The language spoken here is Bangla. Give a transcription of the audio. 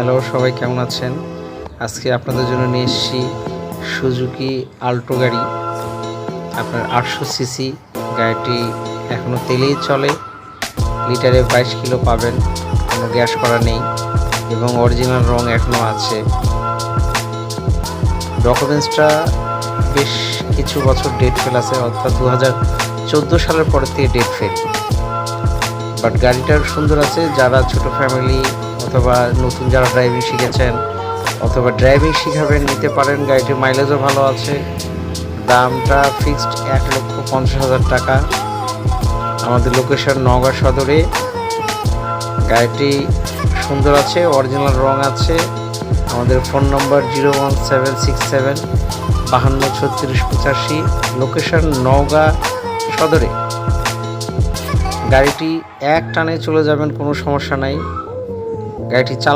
হ্যালো, সবাই কেমন আছেন? আজকে আপনাদের জন্য নিয়ে এসেছি সুজুকি আল্টো গাড়ি। আপনার আটশো সিসি, গাড়িটি এখনও তেলেই চলে। লিটারে বাইশ কিলো পাবেন, কোনো গ্যাস করা নেই এবং অরিজিনাল রং এখনও আছে। ডকুমেন্টসটা বেশ কিছু বছর ডেট ফেল আছে, অর্থাৎ দু হাজার চোদ্দ সালের পরের থেকে ডেট ফেল। বাট গাড়িটার সুন্দর আছে, যারা ছোট ফ্যামিলি অথবা নতুন যারা ড্রাইভিং শিখেছেন, অথবা ড্রাইভিং শিখাবেন, নিতে পারেন। গাড়িটির মাইলেজও ভালো আছে। দামটা ফিক্সড এক লক্ষ পঞ্চাশ হাজার টাকা। আমাদের লোকেশন নওগাঁ সদরে। গাড়িটি সুন্দর আছে অরিজিনাল রং আছে। আমাদের phone number zero one seven six seven বাহান্ন ছত্রিশ পঁচাশি। লোকেশন নওগাঁ সদরে। গাড়িটি এক টানে চলে যাবেন, কোনো সমস্যা নাই। গাড়িটি চালা